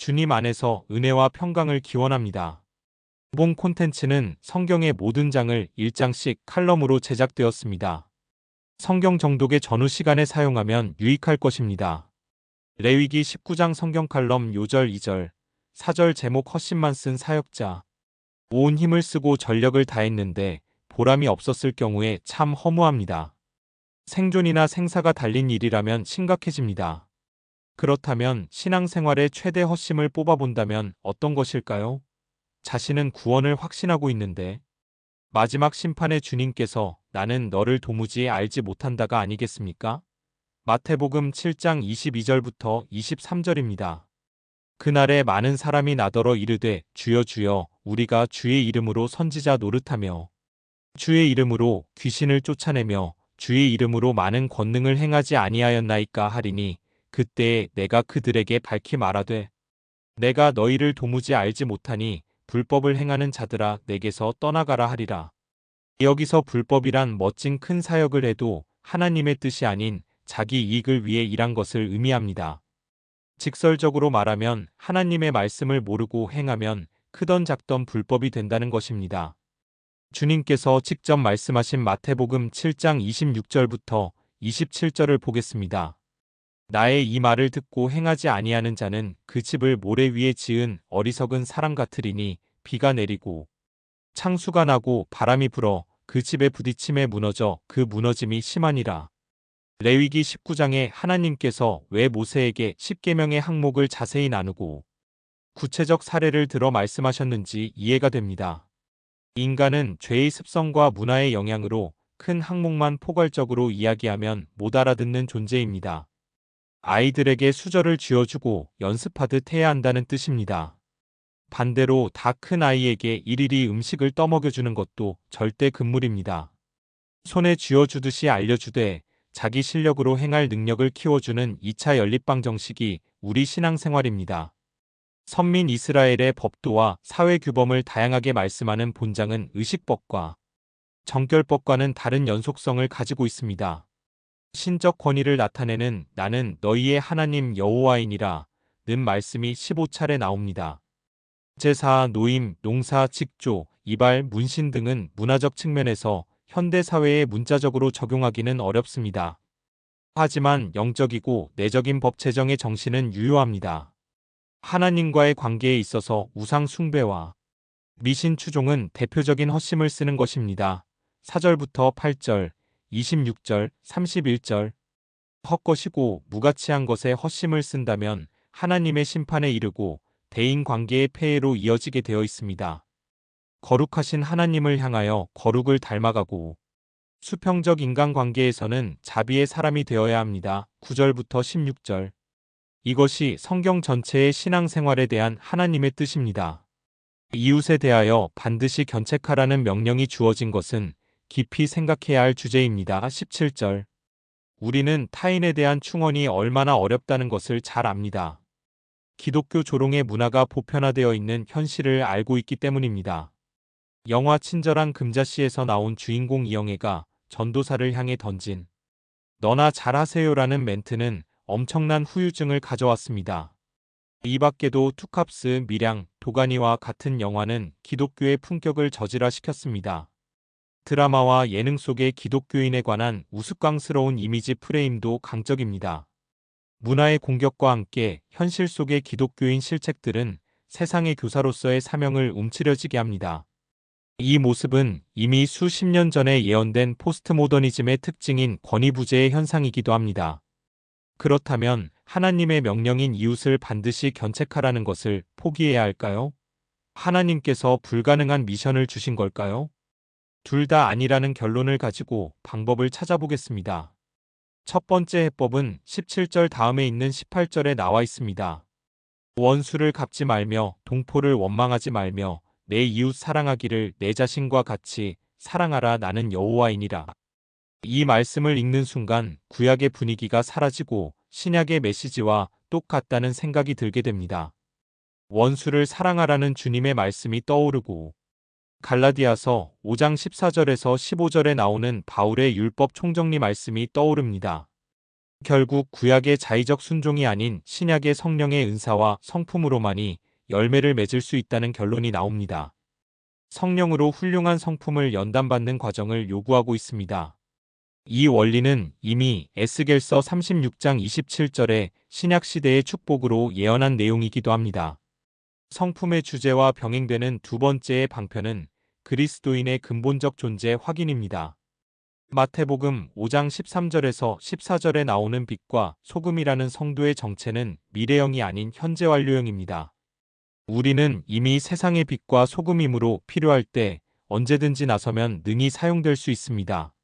주님 안에서 은혜와 평강을 기원합니다. 본 콘텐츠는 성경의 모든 장을 1장씩 칼럼으로 제작되었습니다. 성경 정독의 전후 시간에 사용하면 유익할 것입니다. 레위기 19장 성경 칼럼 요절 2절, 4절 제목 헛심만 쓴 사역자. 온 힘을 쓰고 전력을 다했는데 보람이 없었을 경우에 참 허무합니다. 생존이나 생사가 달린 일이라면 심각해집니다. 그렇다면 신앙생활의 최대 헛심을 뽑아본다면 어떤 것일까요? 자신은 구원을 확신하고 있는데 마지막 심판의 주님께서 나는 너를 도무지 알지 못한다가 아니겠습니까? 마태복음 7장 22절부터 23절입니다. 그날에 많은 사람이 나더러 이르되 주여 주여 우리가 주의 이름으로 선지자 노릇하며 주의 이름으로 귀신을 쫓아내며 주의 이름으로 많은 권능을 행하지 아니하였나이까 하리니 그때에 내가 그들에게 밝히 말하되 내가 너희를 도무지 알지 못하니 불법을 행하는 자들아 내게서 떠나가라 하리라. 여기서 불법이란 멋진 큰 사역을 해도 하나님의 뜻이 아닌 자기 이익을 위해 일한 것을 의미합니다. 직설적으로 말하면 하나님의 말씀을 모르고 행하면 크던 작던 불법이 된다는 것입니다. 주님께서 직접 말씀하신 마태복음 7장 26절부터 27절을 보겠습니다. 나의 이 말을 듣고 행하지 아니하는 자는 그 집을 모래 위에 지은 어리석은 사람 같으리니 비가 내리고 창수가 나고 바람이 불어 그 집에 부딪힘에 무너져 그 무너짐이 심하니라. 레위기 19장에 하나님께서 왜 모세에게 10계명의 항목을 자세히 나누고 구체적 사례를 들어 말씀하셨는지 이해가 됩니다. 인간은 죄의 습성과 문화의 영향으로 큰 항목만 포괄적으로 이야기하면 못 알아듣는 존재입니다. 아이들에게 수저를 쥐어주고 연습하듯 해야 한다는 뜻입니다. 반대로 다 큰 아이에게 일일이 음식을 떠먹여주는 것도 절대 금물입니다. 손에 쥐어주듯이 알려주되 자기 실력으로 행할 능력을 키워주는 2차 연립방 정식이 우리 신앙생활입니다. 선민 이스라엘의 법도와 사회 규범을 다양하게 말씀하는 본장은 의식법과 정결법과는 다른 연속성을 가지고 있습니다. 신적 권위를 나타내는 나는 너희의 하나님 여호와이니라 는 말씀이 15차례 나옵니다. 제사, 노임, 농사, 직조, 이발, 문신 등은 문화적 측면에서 현대 사회에 문자적으로 적용하기는 어렵습니다. 하지만 영적이고 내적인 법 제정의 정신은 유효합니다. 하나님과의 관계에 있어서 우상 숭배와 미신 추종은 대표적인 헛심을 쓰는 것입니다. 4절부터 8절, 26절, 31절. 헛것이고 무가치한 것에 헛심을 쓴다면 하나님의 심판에 이르고 대인 관계의 폐해로 이어지게 되어 있습니다. 거룩하신 하나님을 향하여 거룩을 닮아가고 수평적 인간관계에서는 자비의 사람이 되어야 합니다. 9절부터 16절. 이것이 성경 전체의 신앙생활에 대한 하나님의 뜻입니다. 이웃에 대하여 반드시 견책하라는 명령이 주어진 것은 깊이 생각해야 할 주제입니다. 17절. 우리는 타인에 대한 충원이 얼마나 어렵다는 것을 잘 압니다. 기독교 조롱의 문화가 보편화되어 있는 현실을 알고 있기 때문입니다. 영화 친절한 금자씨에서 나온 주인공 이영애가 전도사를 향해 던진 너나 잘하세요라는 멘트는 엄청난 후유증을 가져왔습니다. 이 밖에도 투캅스, 미량, 도가니와 같은 영화는 기독교의 품격을 저질화시켰습니다. 드라마와 예능 속의 기독교인에 관한 우스꽝스러운 이미지 프레임도 강적입니다. 문화의 공격과 함께 현실 속의 기독교인 실책들은 세상의 교사로서의 사명을 움츠려지게 합니다. 이 모습은 이미 수십 년 전에 예언된 포스트모더니즘의 특징인 권위부재의 현상이기도 합니다. 그렇다면 하나님의 명령인 이웃을 반드시 견책하라는 것을 포기해야 할까요? 하나님께서 불가능한 미션을 주신 걸까요? 둘 다 아니라는 결론을 가지고 방법을 찾아보겠습니다. 첫 번째 해법은 17절 다음에 있는 18절에 나와 있습니다. 원수를 갚지 말며 동포를 원망하지 말며 내 이웃 사랑하기를 내 자신과 같이 사랑하라 나는 여호와이니라. 이 말씀을 읽는 순간 구약의 분위기가 사라지고 신약의 메시지와 똑같다는 생각이 들게 됩니다. 원수를 사랑하라는 주님의 말씀이 떠오르고 갈라디아서 5장 14절에서 15절에 나오는 바울의 율법 총정리 말씀이 떠오릅니다. 결국 구약의 자의적 순종이 아닌 신약의 성령의 은사와 성품으로만이 열매를 맺을 수 있다는 결론이 나옵니다. 성령으로 훌륭한 성품을 연단받는 과정을 요구하고 있습니다. 이 원리는 이미 에스겔서 36장 27절에 신약 시대의 축복으로 예언한 내용이기도 합니다. 성품의 주제와 병행되는 두 번째의 방편은 그리스도인의 근본적 존재 확인입니다. 마태복음 5장 13절에서 14절에 나오는 빛과 소금이라는 성도의 정체는 미래형이 아닌 현재 완료형입니다. 우리는 이미 세상의 빛과 소금이므로 필요할 때 언제든지 나서면 능히 사용될 수 있습니다.